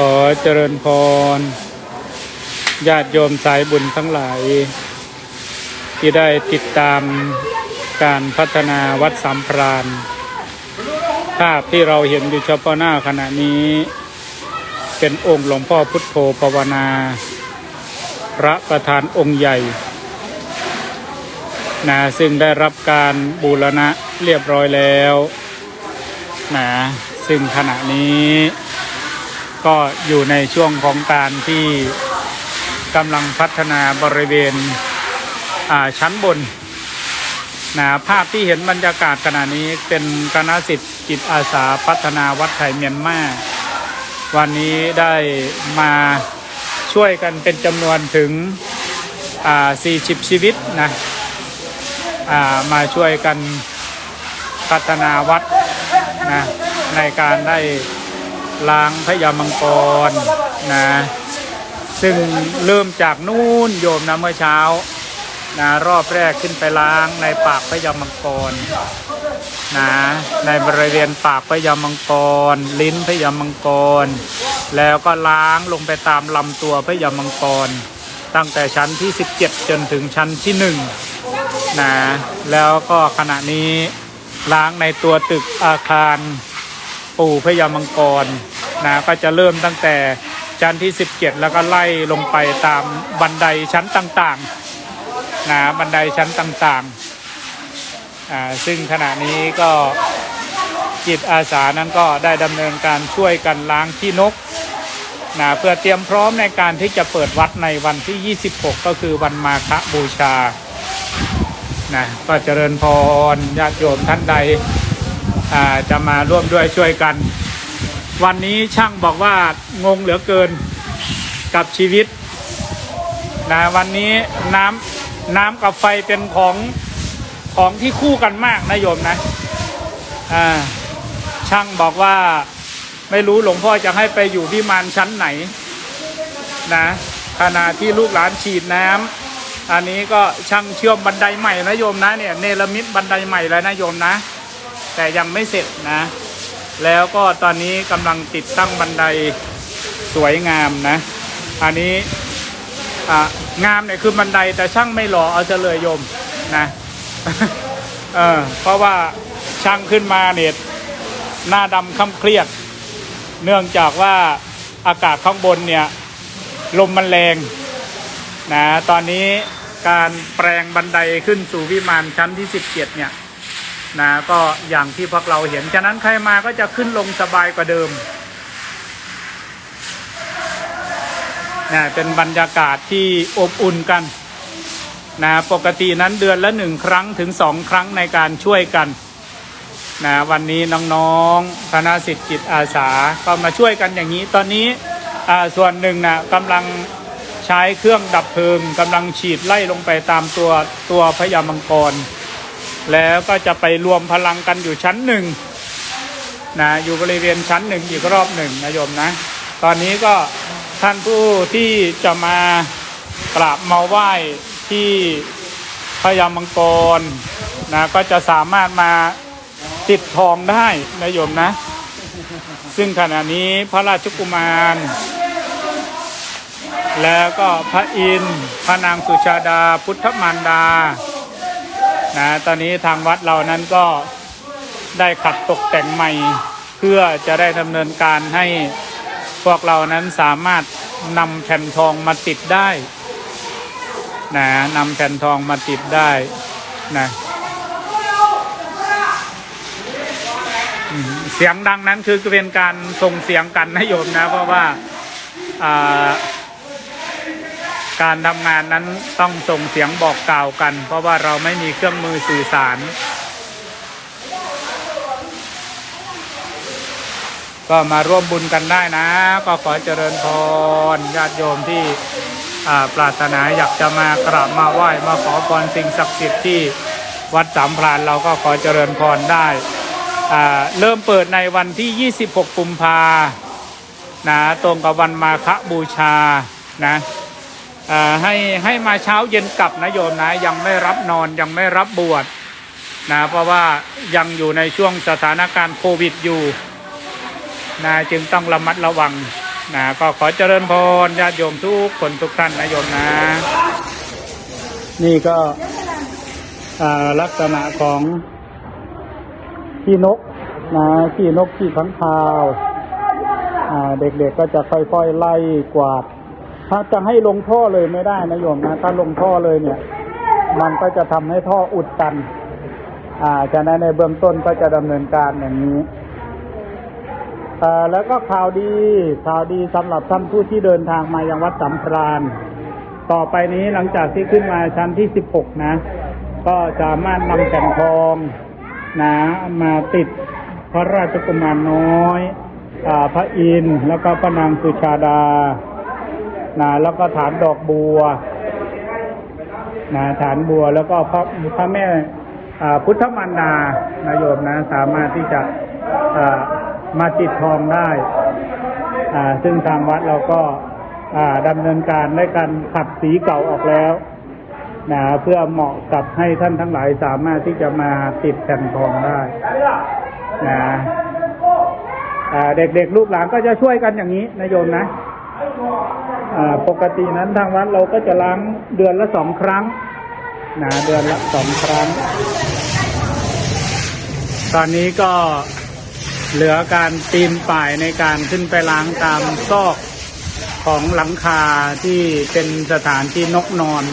ขอเจริญพร ญาติโยมสายบุญทั้งหลาย ที่ได้ติดตามการพัฒนาวัดสามพราน ภาพที่เราเห็นอยู่เฉพาะหน้าขณะนี้ เป็นองค์หลวงพ่อพุทโธภาวนา พระประธานองค์ใหญ่นะซึ่งได้รับการบูรณะเรียบร้อยแล้วนะซึ่งขณะนี้ ก็อยู่ในช่วงของการที่กำลังพัฒนาบริเวณชั้นบนนะภาพที่เห็นบรรยากาศขณะนี้เป็นคณะสิทธิ์จิตอาสาพัฒนาวัดไทยเมียนมาวันนี้ได้มาช่วยกันเป็นจำนวนถึงอ่า40 ชีวิตนะามาช่วยกันพัฒนาวัดนะในการได้ ล้างพญามังกรนะซึ่งเริ่มจากนู่นโยมนะเมื่อเช้านะรอบแรกขึ้นไปล้างในปากพญามังกรนะในบริเวณปากพญามังกร ลิ้นพญามังกร แล้วก็ล้างลงไปตามลำตัวพญามังกร ตั้งแต่ชั้นที่ 17 จนถึงชั้นที่1นะแล้วก็ขณะนี้ล้างในตัวตึกอาคาร ปู่พญามังกรนะก็จะเริ่มตั้งแต่ชั้นที่ 17 แล้วก็ไล่ลงไปตามบันไดชั้นต่างๆนะบันไดชั้นต่างๆอ่าซึ่งขณะนี้ก็จิตอาสานั้นก็ได้ดำเนินการช่วยกันล้างขี้นกนะเพื่อเตรียมพร้อมในการที่จะเปิดวัดในวันที่ 26 ก็คือวันมาฆบูชานะก็เจริญพรญาติโยมท่านใด จะมาร่วมด้วยช่วยกัน วันนี้ช่างบอกว่างงเหลือเกินกับชีวิตนะวันนี้น้ำน้ำกับไฟเป็นของของที่คู่กันมากนะโยมนะอ่าช่างบอกว่าไม่รู้หลวงพ่อจะให้ไปอยู่วิมานชั้นไหนนะขณะที่ลูกหลานฉีดน้ำอันนี้ก็ช่างเชื่อมบันไดใหม่นะโยมนะเนี่ยเนรมิตบันไดใหม่แล้วนะโยมนะ แต่ยังไม่เสร็จนะ แล้วก็ตอนนี้กำลังติดตั้งบันไดสวยงามนะ อันนี้งามเนี่ยคือบันไดแต่ช่างไม่หล่อเอาจะเลยโยมนะเออเพราะว่าช่างขึ้นมาเนี่ยหน้าดำค่ำเครียด เนื่องจากว่าอากาศข้างบนเนี่ยลมมันแรงนะตอนนี้การแปลงบันไดขึ้นสู่วิมานชั้นที่ 17 เนี่ย นะก็อย่างที่พวกเราเห็น ฉะนั้นใครมาก็จะขึ้นลงสบายกว่าเดิมนะเป็นบรรยากาศที่อบอุ่นกันนะปกตินั้นเดือนละหนึ่งครั้งถึงสองครั้งในการช่วยกันนะวันนี้น้องๆคณะสิทธิจิตอาสาก็มาช่วยกันอย่างนี้ ตอนนี้อ่าส่วนหนึ่งนะกำลังใช้เครื่องดับเพลิงกำลังฉีดไล่ลงไปตามตัวตัวพญามังกร แล้วก็จะไปรวมพลังกันอยู่ชั้นหนึ่งนะอยู่บริเวณชั้นหนึ่งอีกรอบหนึ่งนะโยมนะ ตอนนี้ก็ท่านผู้ที่จะมากราบมาไหว้ที่พญามังกรนะก็จะสามารถมาติดทองได้นะโยมนะ ซึ่งขณะนี้พระราชกุมาร แล้วก็พระอินทร์พระนางสุชาดาพุทธมารดา นะตอนนี้ทางวัดเรานั้นก็ได้ขัดตกแต่งใหม่ เพื่อจะได้ดำเนินการให้พวกเรานั้นสามารถนำแผ่นทองมาติดได้นะนำแผ่นทองมาติดได้นะเสียงดังนั้นคือเป็นการส่งเสียงกันนะโยมนะ เพราะว่าอ่า การทำงานนั้นต้องส่งเสียงบอกกล่าวกัน เพราะว่าเราไม่มีเครื่องมือสื่อสาร ก็มาร่วมบุญกันได้นะ ก็ขอเจริญพรญาติโยมที่อาปรารถนาอยากจะมากราบมาไหว้มาขอพรสิ่งศักดิ์สิทธิ์ที่วัดสามพรานเราก็ขอเจริญพรได้อาเริ่มเปิดในวันที่ 26 กุมภานะตรงกับวันมาฆบูชานะ ให้ให้มาเช้าเย็นกลับนะโยมนะยังไม่รับนอนยังไม่รับบวชนะเพราะว่ายังอยู่ในช่วงสถานการณ์โควิดอยู่นะจึงต้องระมัดระวังนะก็ขอเจริญพรญาติโยมทุกคนทุกท่านนะโยมนะ นี่ก็ลักษณะของขี้นกนะขี้นกขี้ขังคาวเด็กๆก็จะค่อยๆไล่กวาด ถ้าจะให้ลงท่อเลยไม่ได้นะโยมนะถ้าลงท่อเลยเนี่ย มันก็จะทำให้ท่ออุดตัน อ่าฉะนั้นในเบื้องต้นก็จะดำเนินการอย่างนี้เอ่อแล้วก็ข่าวดีข่าวดีสำหรับท่านผู้ที่เดินทางมายังวัดสัมพรานต่อไปนี้หลังจากที่ขึ้นมาชั้นที่สิบหกนะ ก็สามารถนำแผ่นทองนะมาติดพระราชกุมารน้อยอาพระอินทร์แล้วก็พระนางสุชาดา นะแล้วก็ฐานดอกบัวนะฐานบัวแล้วก็พระพระแม่อพุทธมารดานะโยมนะสามารถที่จะอมาติดทองได้อาซึ่งทางวัดเราก็อ่าดำเนินการในการขัดสีเก่าออกแล้วนะเพื่อเหมาะกับให้ท่านทั้งหลายสามารถที่จะมาติดแผ่นทองได้นะเด็กๆลูกหลานก็จะช่วยกันอย่างนี้นะโยมนะ ปกตินั้นทางวัดเราก็จะล้างเดือนละสองครั้งนะเดือนละสองครั้ง ตอนนี้ก็เหลือการปีนป่ายในการขึ้นไปล้างตามซอกของหลังคาที่เป็นสถานที่นกนอน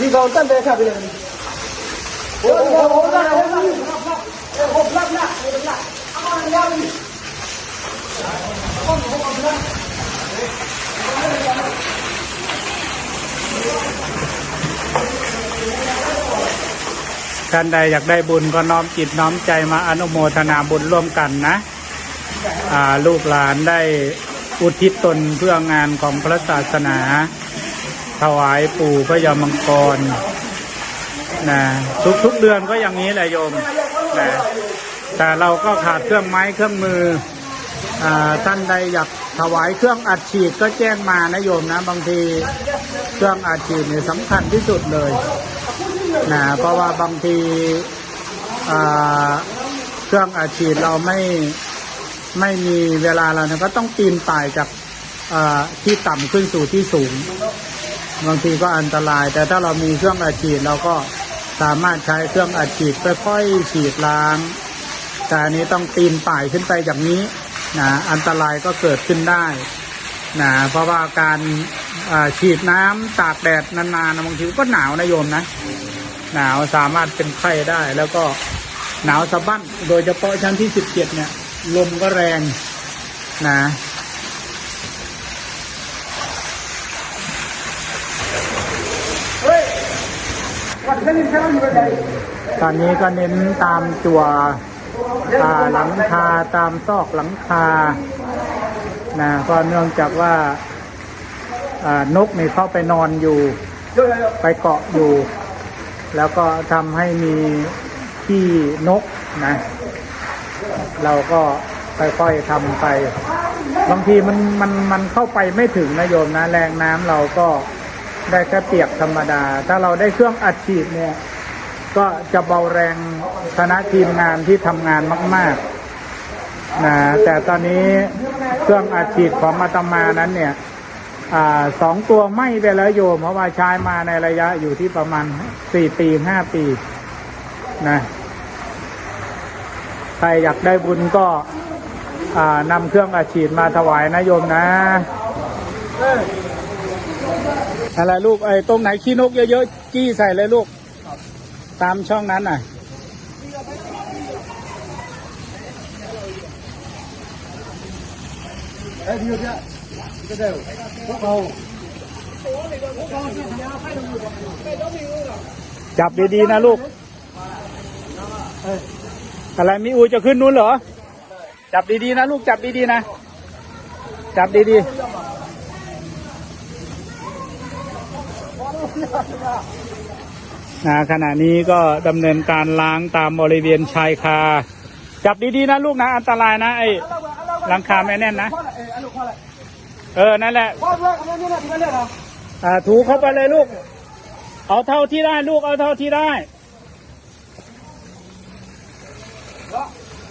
ดีกว่าตั้งใต่ครับเลี้โหโอ้โหโอ้โหโอ้โหโอ้โท่านใดอยากได้บุญก็น้อมจิตน้อมใจมาอนุโมทนาบุญร่วมกันนะลูกหลานได้อุทิศตนเพื่องานของพระศาสนา ถวายปู่พระยามังกรนะทุกๆเดือนก็อย่างนี้แหละโยมนะแต่เราก็ขาดเครื่องไม้เครื่องมืออท่านใดอยากถวายเครื่องอัดฉีดก็แจ้งมานะโยมนะ บางทีเครื่องอัดฉีดเนี่ยสำคัญที่สุดเลย นะเพราะว่าบางทีเครื่องอาชีพเราไม่ไม่มีเวลาเราเนี่ยก็ต้องปีนป่ายจากที่ต่ำขึ้นสู่ที่สูง บางทีก็อันตราย แต่ถ้าเรามีเครื่องอาชีพเราก็สามารถใช้เครื่องอาชีพค่อยๆฉีดล้าง แต่อันนี้ต้องปีนป่ายขึ้นไปอย่างนี้นะอันตรายก็เกิดขึ้นได้นะเพราะว่าการฉีดน้ำตากแดดนานๆบางทีก็หนาวนะโยมนะ หนาวสามารถเป็นไข้ได้ แล้วก็หนาวสะบั้นโดยเฉพาะชั้นที่สิบเจ็ดเนี่ย ลมก็แรงนะตอนนี้ก็เน้นตามจัวหลังคาตามซอกหลังคานะเพราะเนื่องจากว่านกนี่เข้าไปนอนอยู่ ไปเกาะอยู่ แล้วก็ทำให้มีขี้นกนะ เราก็ค่อยๆทำไป บางทีมันมันมันเข้าไปไม่ถึงนะโยมนะ แรงน้ำเราก็ได้แค่เปียกธรรมดา ถ้าเราได้เครื่องอัดฉีดเนี่ย ก็จะเบาแรงคณะทีมงานที่ทำงานมาก ๆนะแต่ตอนนี้เครื่องอัดฉีดของมาตมานั้นเนี่ย สองตัวไม่ไปแล้วโยมเพราะว่าใช้มาในระยะอยู่ที่ประมาณสี่ปีห้าปีนะใครอยากได้บุญก็นำเครื่องอาฉีดมาถวายนะโยมนะอะไรลูกไอ้ตรงไหนขี้นกเยอะๆจี้ใส่เลยลูก ตามช่องนั้นน่ะเอ้ยเดี๋ยว จับดีๆนะลูก อะไรมีอูจะขึ้นนู้นเหรอ จับดีๆนะลูกจับดีๆนะ จับดีๆนะขณะนี้ก็ดำเนินการล้างตามบริเวณชายคา จับดีๆนะลูกนะ อันตรายนะไอ้หลังคาไม่แน่นนะ เออ นั่นแหละว่าว่าคำนี้นะถูกไหมเหรออ่าถูเข้าไปเลยลูก เอาเท่าที่ได้ลูกเอาเท่าที่ได้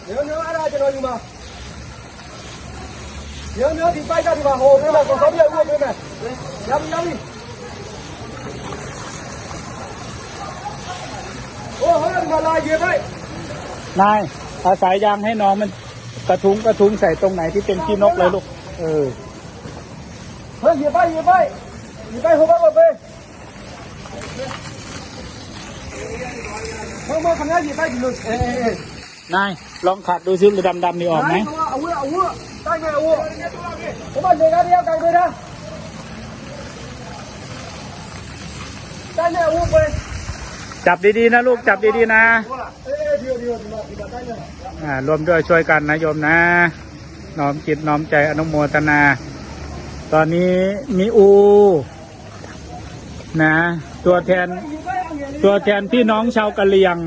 เดี๋ยวเนื้ออะไรจะรออยู่มา เดี๋ยวเนื้อที่ไปกันดีกว่าโหเนื้อมาขอเขาเยอะมากเลยแมย้ำย้ำดิโอ้โหมาลายเยอะไลยนายอาศัยยางให้น้องมันกระทุ้งกระทุ้งใส่ตรงไหนที่เป็นขี้นกเลยลูก เออ hơi gì bay gì bay gì bay hồ bác bờ về không mà thằng ấy gì bay thì được ê ê ê นายลองขัดดูซิดำดำๆนี่ออกไหม Đấy, không ạ, ống ạ, ống ạ. Tay nghe ống ạ. Có bạn người ra đi, em cài người ra. Tay nghe ống về. จับดีๆนะลูกจับดีๆนะ Ê, ê, điều, điều, thì mà- thì mà tay nghe. อ่ารวมด้วยช่วยกันนะโยมนะ น้อมจิตน้อมใจอนุโมทนา ตอนนี้มีอู นะ ตัวแทน ตัวแทนพี่น้องชาวกะเหรี่ยง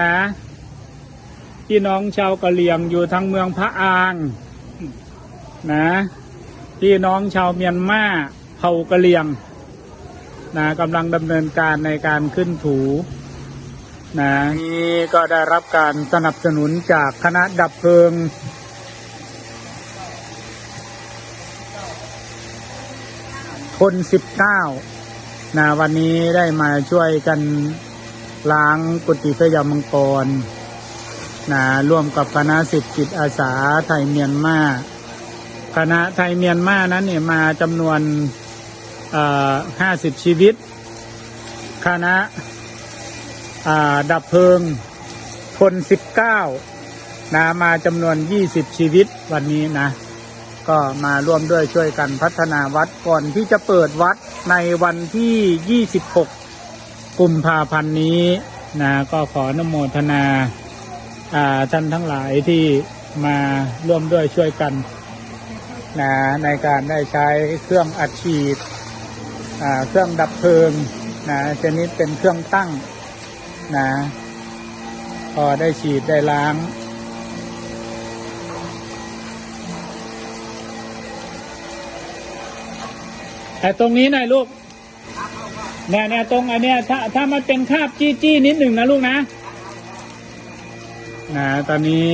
นะ พี่น้องชาวกะเหรี่ยงอยู่ทางเมืองพระอาง นะ พี่น้องชาวเมียนมาเผ่ากะเหรี่ยง นะกำลังดำเนินการในการขึ้นถูนะนี่ก็ได้รับการสนับสนุนจากคณะดับเพลิง คนสิบเก้านะวันนี้ได้มาช่วยกันล้างกุฏิพระยามังกรนะร่วมกับคณะสิทธิจิตอาสาไทยเมียนมาคณะไทยเมียนมานั้นเนี่ยมาจำนวนห้าสิบชีวิต คณะดับเพลิงคนสิบเก้านะมาจำนวนยี่สิบชีวิตวันนี้นะ ก็มาร่วมด้วยช่วยกันพัฒนาวัดก่อนที่จะเปิดวัดในวันที่ยี่สิบหกกุมภาพันธ์นี้นะก็ขออนโมทนาท่านทั้งหลายที่มาร่วมด้วยช่วยกันนะในการได้ใช้เครื่องอัดฉีดเครื่องดับเพลิงนะชนิดเป็นเครื่องตั้งนะพอได้ฉีดได้ล้าง แต่ตรงนี้หน่อยลูกเนี่ยเนี่ยตรงอันเนี้ยถ้าถ้ามันเป็นคาบจี้จี้นิดหนึ่งนะลูกนะนะตอนนี้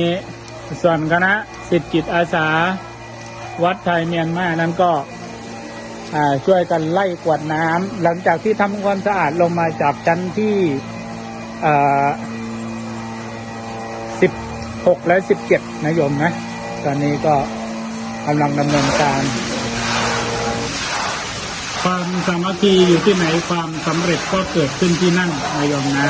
ส่วนคณะสิทธิจิตอาสา วัดไทยเมียนมานั้นก็ช่วยกันไล่กวาดน้ำหลังจากที่ทำความสะอาดลงมาจากชั้นที่สิบหกและสิบเจ็ดนะโยมนะ ตอนนี้ก็กำลังดำเนินการ สามัคคีอยู่ที่ไหนความสำเร็จก็เกิดขึ้นที่นั่นนายมนะ